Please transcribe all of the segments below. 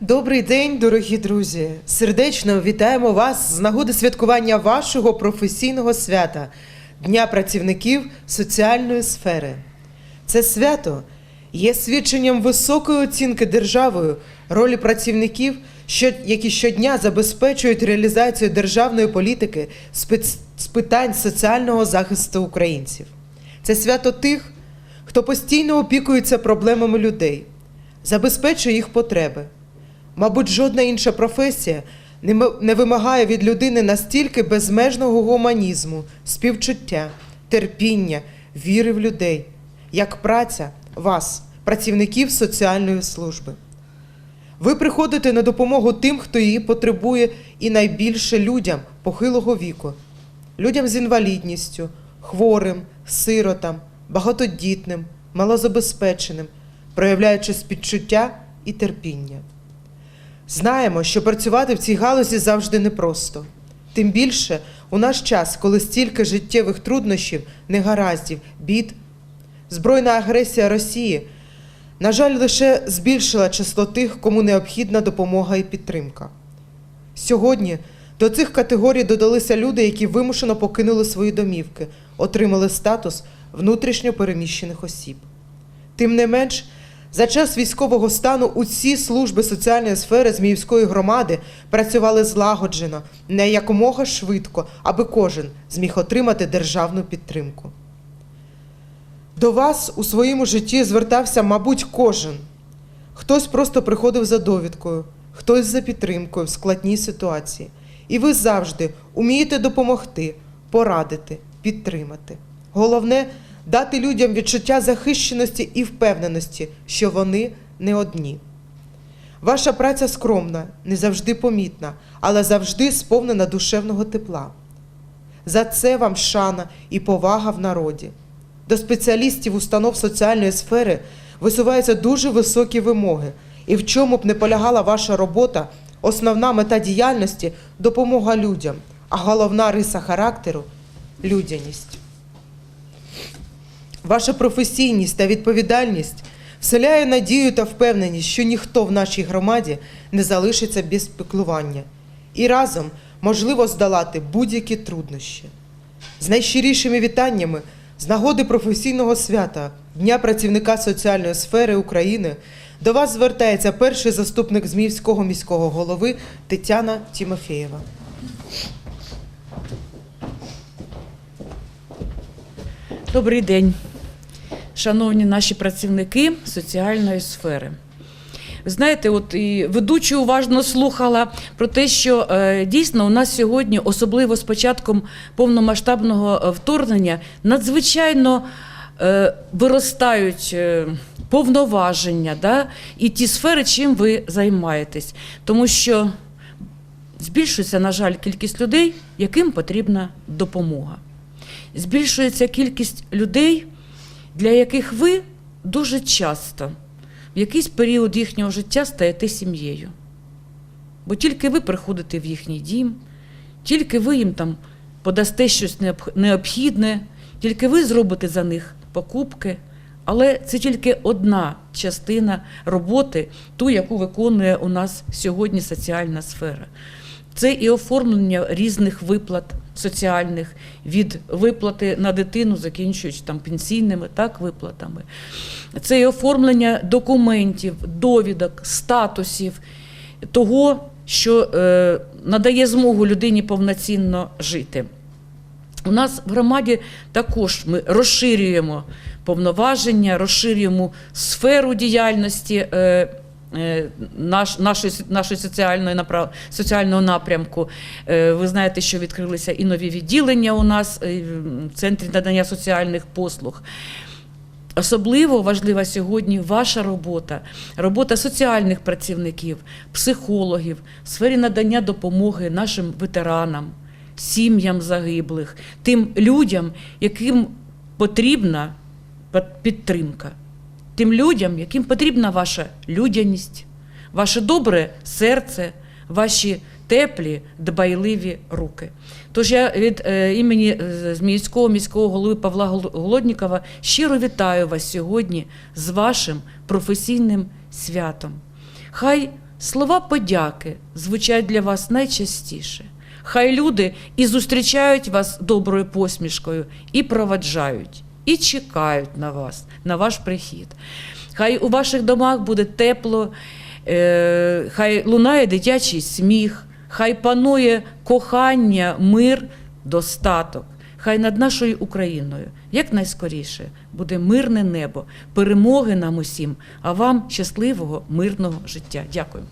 Добрий день, дорогі друзі! Сердечно вітаємо вас з нагоди святкування вашого професійного свята Дня працівників соціальної сфери. Це свято є свідченням високої оцінки державою ролі працівників, які щодня забезпечують реалізацію державної політики з питань соціального захисту українців. Це свято тих, хто постійно опікується проблемами людей, забезпечує їх потреби. Мабуть, жодна інша професія не вимагає від людини настільки безмежного гуманізму, співчуття, терпіння, віри в людей, як праця вас, працівників соціальної служби. Ви приходите на допомогу тим, хто її потребує, і найбільше людям похилого віку, людям з інвалідністю, хворим, сиротам, багатодітним, малозабезпеченим, проявляючи співчуття і терпіння. Знаємо, що працювати в цій галузі завжди непросто. Тим більше у наш час, коли стільки життєвих труднощів, негараздів, бід, збройна агресія Росії, на жаль, лише збільшила число тих, кому необхідна допомога і підтримка. Сьогодні до цих категорій додалися люди, які вимушено покинули свої домівки, отримали статус внутрішньо переміщених осіб. Тим не менш, за час військового стану усі служби соціальної сфери Зміївської громади працювали злагоджено, не якомога швидко, аби кожен зміг отримати державну підтримку. До вас у своєму житті звертався, мабуть, кожен. Хтось просто приходив за довідкою, хтось за підтримкою в складній ситуації. І ви завжди умієте допомогти, порадити, підтримати. Головне дати людям відчуття захищеності і впевненості, що вони не одні. Ваша праця скромна, не завжди помітна, але завжди сповнена душевного тепла. За це вам шана і повага в народі. До спеціалістів установ соціальної сфери висуваються дуже високі вимоги, і в чому б не полягала ваша робота, основна мета діяльності допомога людям, а головна риса характеру людяність. Ваша професійність та відповідальність вселяє надію та впевненість, що ніхто в нашій громаді не залишиться без піклування, і разом можливо здолати будь-які труднощі. З найщирішими вітаннями з нагоди професійного свята Дня працівника соціальної сфери України до вас звертається перший заступник Зміївського міського голови Тетяна Тімофєєва. Добрий день, шановні наші працівники соціальної сфери. Знаєте, от і ведучу уважно слухала про те, що е, дійсно у нас сьогодні, особливо з початком повномасштабного е, вторгнення, надзвичайно е, виростають повноваження да, і ті сфери, чим ви займаєтесь. Тому що збільшується, на жаль, кількість людей, яким потрібна допомога збільшується кількість людей, для яких ви дуже часто в якийсь період їхнього життя стаєте сім'єю. Бо тільки ви приходите в їхній дім, тільки ви їм там подасте щось необхідне, тільки ви зробите за них покупки. Але це тільки одна частина роботи, ту, яку виконує у нас сьогодні соціальна сфера. Це і оформлення різних виплат соціальних від виплати на дитину, закінчуючи там пенсійними так, виплатами. Це і оформлення документів, довідок, статусів того, що е, надає змогу людині повноцінно жити. У нас в громаді також ми розширюємо повноваження, розширюємо сферу діяльності е, наш, нашої, нашої соціальної направ, соціального напрямку. Е, Ви знаєте, що відкрилися і нові відділення у нас е, в центрі надання соціальних послуг. Особливо важлива сьогодні ваша робота, робота соціальних працівників, психологів в сфері надання допомоги нашим ветеранам, сім'ям загиблих, тим людям, яким потрібна підтримка, тим людям, яким потрібна ваша людяність, ваше добре серце, ваші теплі, дбайливі руки. Тож я від е, імені е, Зміївського міського голови Павла Голоднікова щиро вітаю вас сьогодні з вашим професійним святом. Хай слова подяки звучать для вас найчастіше. Хай люди і зустрічають вас доброю посмішкою, і проваджають, і чекають на вас, на ваш прихід. Хай у ваших домах буде тепло, е, хай лунає дитячий сміх, хай панує кохання, мир, достаток. Хай над нашою Україною якнайскоріше буде мирне небо, перемоги нам усім, а вам щасливого, мирного життя. Дякую.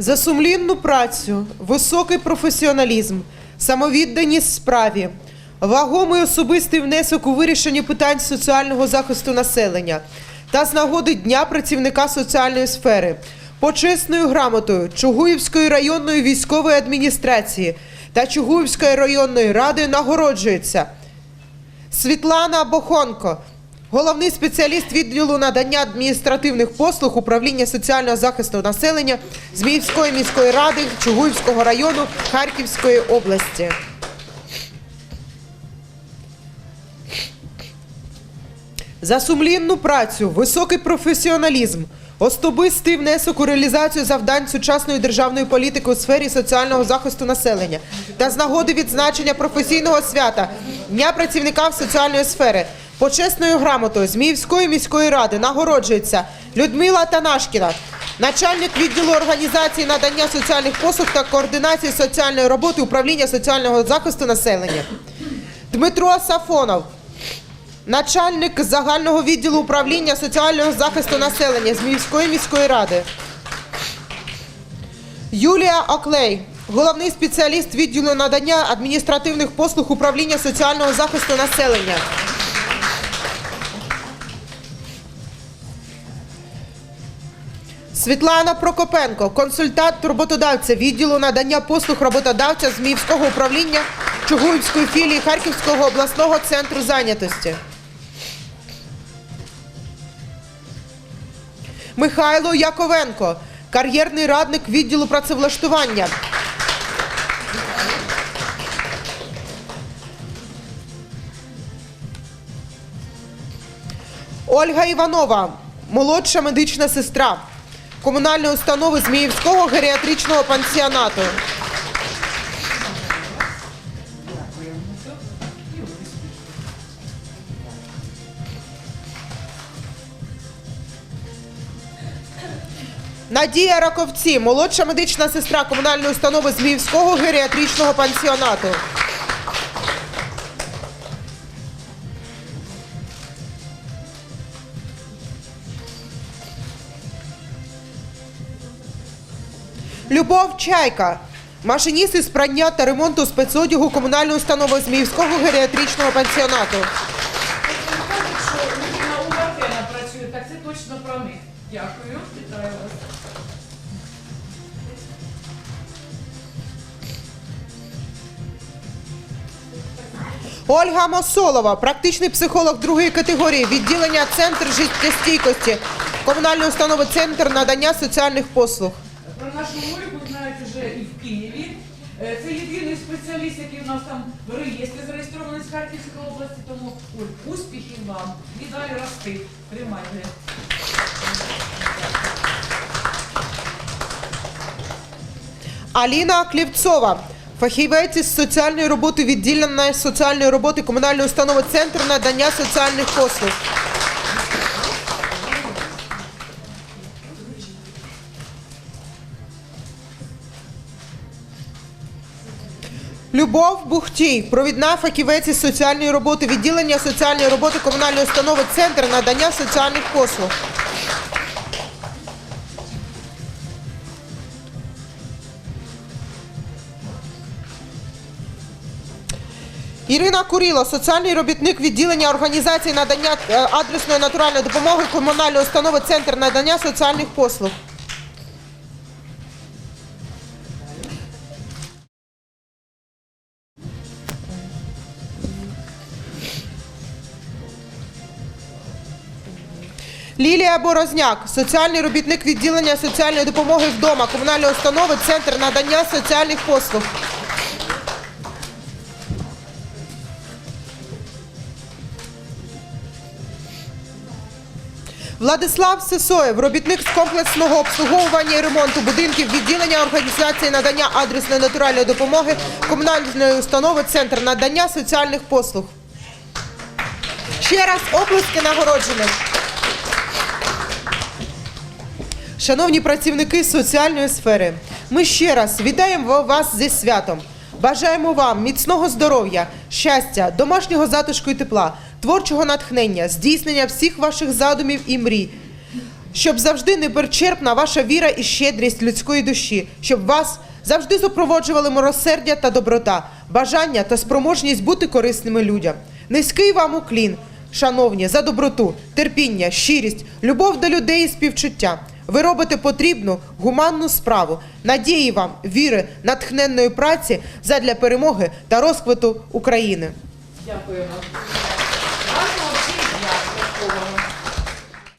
За сумлінну працю, високий професіоналізм, самовідданість справі, вагомий особистий внесок у вирішенні питань соціального захисту населення та з нагоди Дня працівника соціальної сфери, почесною грамотою Чугуївської районної військової адміністрації та Чугуївської районної ради нагороджується. Світлана Бохонко, головний спеціаліст відділу надання адміністративних послуг управління соціального захисту населення Зміївської міської ради Чугуївського району Харківської області. За сумлінну працю, високий професіоналізм, особистий внесок у реалізацію завдань сучасної державної політики у сфері соціального захисту населення та з нагоди відзначення професійного свята Дня працівника соціальної сфери. Почесною грамотою Зміївської міської ради нагороджується Людмила Танашкіна, начальник відділу організації надання соціальних послуг та координації соціальної роботи управління соціального захисту населення. Дмитро Сафонов, начальник загального відділу управління соціального захисту населення Зміївської міської ради. Юлія Оклей, головний спеціаліст відділу надання адміністративних послуг управління соціального захисту населення. Світлана Прокопенко, консультант роботодавця відділу надання послуг роботодавця Зміївського управління Чугуївської філії Харківського обласного центру зайнятості. Михайло Яковенко, кар'єрний радник відділу працевлаштування. Ольга Іванова, молодша медична сестра комунальної установи Зміївського геріатричного пансіонату. Надія Раковці, молодша медична сестра комунальної установи Зміївського геріатричного пансіонату. Любов Чайка, машиніст із прання та ремонту спецодягу комунальної установи Зміївського геріатричного пансіонату. Кажуть, що людина у Вартена працює, так це точно про них. Дякую, вітаю вас. Ольга Мосолова, практичний психолог другої категорії, відділення Центр життєстійкості, комунальної установи Центр надання соціальних послуг. Про нашу Ольгу знають вже і в Києві. Е, Це єдиний спеціаліст, який у нас там в реєстрі зареєстрований з Харківської області. Тому Оль, успіхів вам і далі рости. Тримайте. Аліна Клівцова, фахівець із соціальної роботи відділення соціальної роботи комунальної установи Центр надання соціальних послуг. Любов Бухтій, провідна фахівець із соціальної роботи відділення соціальної роботи комунальної установи Центр надання соціальних послуг. Ірина Куріло, соціальний робітник відділення організації надання е, адресної натуральної допомоги комунальної установи Центр надання соціальних послуг. Лілія Борозняк, соціальний робітник відділення соціальної допомоги вдома, комунальної установи, центр надання соціальних послуг. Владислав Сесоєв, робітник з комплексного обслуговування і ремонту будинків, відділення організації надання адресної натуральної допомоги, комунальної установи, центр надання соціальних послуг. Ще раз оплески нагороджених. Шановні працівники соціальної сфери, ми ще раз вітаємо вас зі святом. Бажаємо вам міцного здоров'я, щастя, домашнього затишку і тепла, творчого натхнення, здійснення всіх ваших задумів і мрій, щоб завжди не неперчерпна ваша віра і щедрість людської душі, щоб вас завжди супроводжували милосердя та доброта, бажання та спроможність бути корисними людям. Низький вам уклін, шановні, за доброту, терпіння, щирість, любов до людей і співчуття. Ви робите потрібну гуманну справу. Надії вам, віри, натхненної праці задля перемоги та розквиту України. Дякуємо.